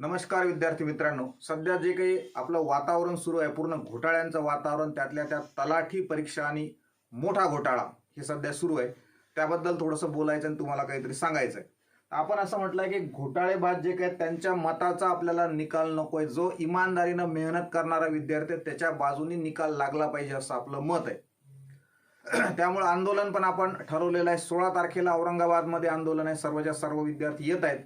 नमस्कार विद्यार्थी मित्रांनो. सध्या जे काही आपलं वातावरण सुरू आहे पूर्ण घोटाळ्यांचं वातावरण त्यातल्या त्या तलाठी परीक्षा आणि मोठा घोटाळा हे सध्या सुरू आहे. त्याबद्दल थोडंसं बोलायचं आणि तुम्हाला काहीतरी सांगायचं आहे आपण असं म्हटलंय की घोटाळेबाज जे काही त्यांच्या मताचा आपल्याला निकाल नकोय. जो इमानदारीनं मेहनत करणारा विद्यार्थी आहे, त्याच्या बाजूनी निकाल लागला पाहिजे असं आपलं मत आहे. त्यामुळे आंदोलन पण आपण ठरवलेलं आहे. सोळा तारखेला औरंगाबादमध्ये आंदोलन आहे. सर्वच्या सर्व विद्यार्थी येत आहेत.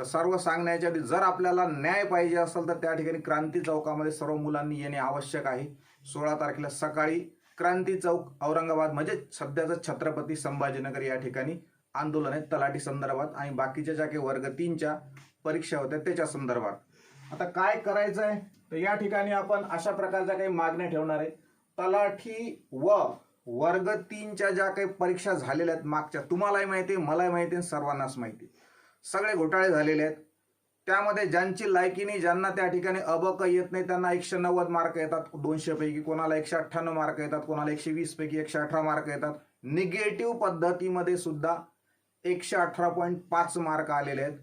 तर सर्व सांगण्याच्या आधी जर आपल्याला न्याय पाहिजे असेल तर त्या ठिकाणी क्रांती चौकामध्ये सर्व मुलांनी येणे आवश्यक आहे. सोळा तारखेला सकाळी क्रांती चौक औरंगाबाद म्हणजे सध्याचं छत्रपती संभाजीनगर या ठिकाणी आंदोलन आहे तलाठी संदर्भात. आणि बाकीच्या ज्या काही वर्ग तीनच्या परीक्षा होत्या त्याच्या संदर्भात. आता काय करायचं आहे तर या ठिकाणी आपण अशा प्रकारच्या काही मागण्या ठेवणार आहे. तलाठी व वर्ग तीनच्या ज्या काही परीक्षा झालेल्या आहेत मागच्या तुम्हालाही माहिती आहे मलाही माहिती आहे सर्वांनाच माहिती आहे. सगळे घोटाळे झालेले आहेत. त्यामध्ये ज्यांची लायकीने ज्यांना त्या ठिकाणी अबक येत नाही त्यांना एकशे नव्वद मार्क येतात दोनशे पैकी. कोणाला एकशे अठ्ठ्याण्णव मार्क येतात कोणाला एकशे वीस पैकी एकशे अठरा मार्क येतात. निगेटिव्ह पद्धतीमध्ये सुद्धा एकशे अठरा पॉईंट पाच मार्क आलेले आहेत.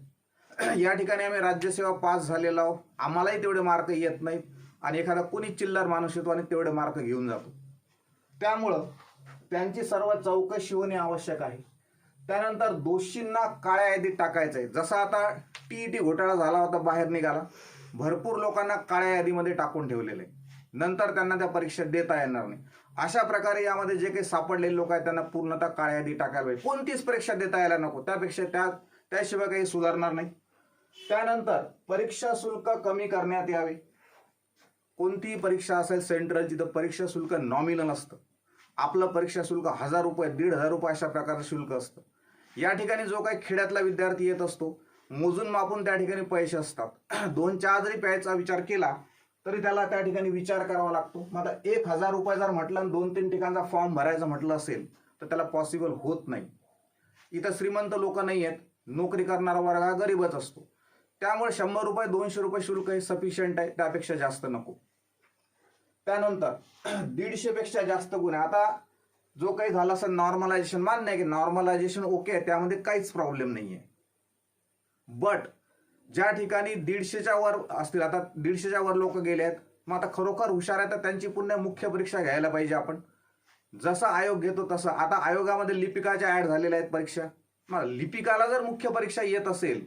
या ठिकाणी आम्ही राज्यसेवा पास झालेलो आहोत. आम्हालाही तेवढे मार्क येत नाहीत. आणि एखादा कुणी चिल्लर माणूस येतो आणि तेवढे मार्क घेऊन जातो. त्यामुळं त्यांची सर्व चौकशी होणे आवश्यक आहे. त्यानंतर दोषींना काळ्या यादीत टाकायचं आहे जसा आता टीईटी घोटाळा झाला होता बाहेर निघाला. भरपूर लोकांना काळ्या यादीमध्ये टाकून ठेवलेलं आहे. नंतर त्यांना त्या परीक्षा देता येणार नाही. अशा प्रकारे यामध्ये जे काही सापडलेले लोक आहेत त्यांना पूर्णतः काळ्या यादी टाकायला पाहिजे. कोणतीच परीक्षा देता यायला नको. त्यापेक्षा त्या त्याशिवाय काही सुधारणार नाही. त्यानंतर परीक्षा शुल्क कमी करण्यात यावे. कोणतीही परीक्षा असेल सेंट्रल जिथं परीक्षा शुल्क नॉमिनल असतं. आपलं परीक्षा शुल्क हजार रुपये दीड हजार रुपये अशा प्रकारचं शुल्क असतं. या ठिकाणी जो काही खेड्यातला विद्यार्थी येत असतो मोजून मापून त्या ठिकाणी पैसे असतात. दोन चहा जरी प्यायचा विचार केला तरी त्याला त्या ठिकाणी विचार करावा लागतो. मग आता एक हजार रुपये जर म्हटलं आणि दोन तीन ठिकाणचा फॉर्म भरायचा म्हटलं असेल तर त्याला पॉसिबल होत नाही. इथं श्रीमंत लोक नाही आहेत. नोकरी करणारा वर्ग हा गरीबच असतो. त्यामुळे शंभर रुपये दोनशे रुपये शुल्क हे सफिशियंट आहे. त्यापेक्षा जास्त नको. त्यानंतर दीडशेपेक्षा जास्त गुण आहे आता जो काही झाला असं नॉर्मलायझेशन मान्य आहे की नॉर्मलायझेशन ओके आहे त्यामध्ये काहीच प्रॉब्लेम नाही आहे बट ज्या ठिकाणी दीडशेच्या वर असतील आता दीडशेच्या वर लोक गेले आहेत मग आता खरोखर हुशार आहे तर त्यांची पुन्हा मुख्य परीक्षा घ्यायला पाहिजे आपण. जसा आयोग घेतो तसं. आता आयोगामध्ये लिपिकाच्या ऍड झालेल्या आहेत परीक्षा. मग लिपिकाला जर मुख्य परीक्षा येत असेल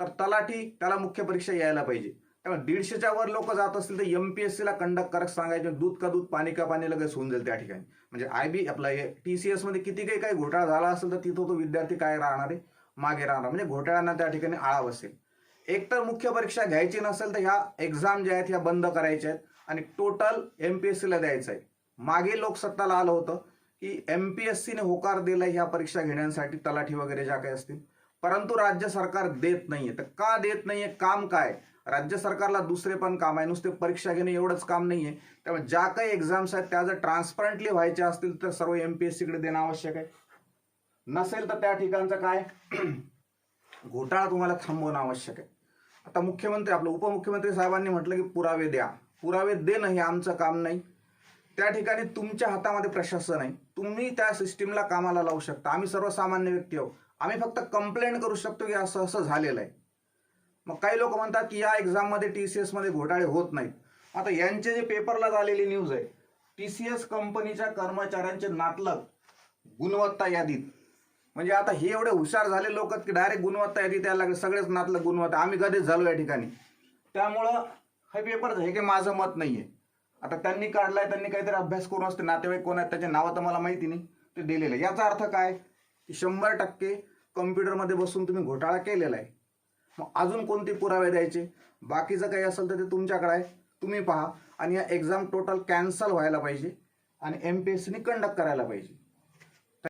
तर तलाठी त्याला मुख्य परीक्षा यायला पाहिजे. त्यामुळे दीडशेच्या वर लोक जात असतील तर एमपीएससीला कंडक्ट करत सांगायचे दूध का दूध पाणी का पाणी लगेच होऊन जाईल त्या ठिकाणी. म्हणजे आय बी आपला टी सी एसमध्ये किती काही काही घोटाळा झाला असेल तर तिथं तो विद्यार्थी काय राहणार आहे? मागे राहणार. म्हणजे घोटाळ्यांना त्या ठिकाणी आळा बसेल. एक तर मुख्य परीक्षा घ्यायची नसेल तर ह्या एक्झाम ज्या आहेत ह्या बंद करायच्या आहेत. आणि टोटल एम पी एस सीला द्यायचं आहे. मागे लोकसत्ताला आलं होतं की एम पी एस सीने होकार दिलाय ह्या परीक्षा घेण्यासाठी तलाठी वगैरे ज्या काही असतील. परंतु राज्य सरकार देत नाहीये. तर का देत नाहीये? काम काय? राज्य सरकारला दुसरे पण काम आहे. नुसते परीक्षा घेणे एवढंच काम नाही आहे त्यामुळे ज्या काही एक्झाम्स आहेत त्या जर ट्रान्सपरंटली व्हायच्या असतील तर सर्व एम पी एस सीकडे देणं आवश्यक आहे. नसेल तर त्या ठिकाणचं काय? घोटाळा तुम्हाला थांबवणं आवश्यक आहे. आता मुख्यमंत्री आपलं उपमुख्यमंत्री साहेबांनी म्हटलं की पुरावे द्या. पुरावे देणं हे आमचं काम नाही. त्या ठिकाणी तुमच्या हातामध्ये प्रशासन आहे. तुम्ही त्या सिस्टीमला कामाला लावू शकता. आम्ही सर्वसामान्य व्यक्ती आहोत. आम्ही फक्त कंप्लेंट करू शकतो की असं असं झालेलं आहे. मग काही लोक म्हणतात की या एक्झाममध्ये टी सी एसमध्ये घोटाळे होत नाहीत. आता यांचे जे पेपरला झालेली न्यूज आहे टी सी एस कंपनीच्या कर्मचाऱ्यांचे नातलग गुणवत्ता यादीत. म्हणजे आता हे एवढे हुशार झाले लोक की डायरेक्ट गुणवत्ता यादीत यायला लागले सगळेच नातलं गुणवत्ता. आम्ही कधीच झालो या ठिकाणी. त्यामुळं हे पेपर हे काही माझं मत नाही आहे आता त्यांनी काढलाय त्यांनी काहीतरी अभ्यास करून असते नातेवाईक कोण आहेत त्याचे नावं तर मला माहिती नाही ते दिलेलं आहे. याचा अर्थ काय? की शंभर टक्के कम्प्युटरमध्ये बसून तुम्ही घोटाळा केलेला आहे. मग अजून कोणते पुरावे द्यायचे? बाकीचं काही असेल तर ते तुमच्याकडे आहे. तुम्ही पहा. आणि या एक्झाम टोटल कॅन्सल व्हायला पाहिजे. आणि एम पी एस सीने कंडक्ट करायला पाहिजे.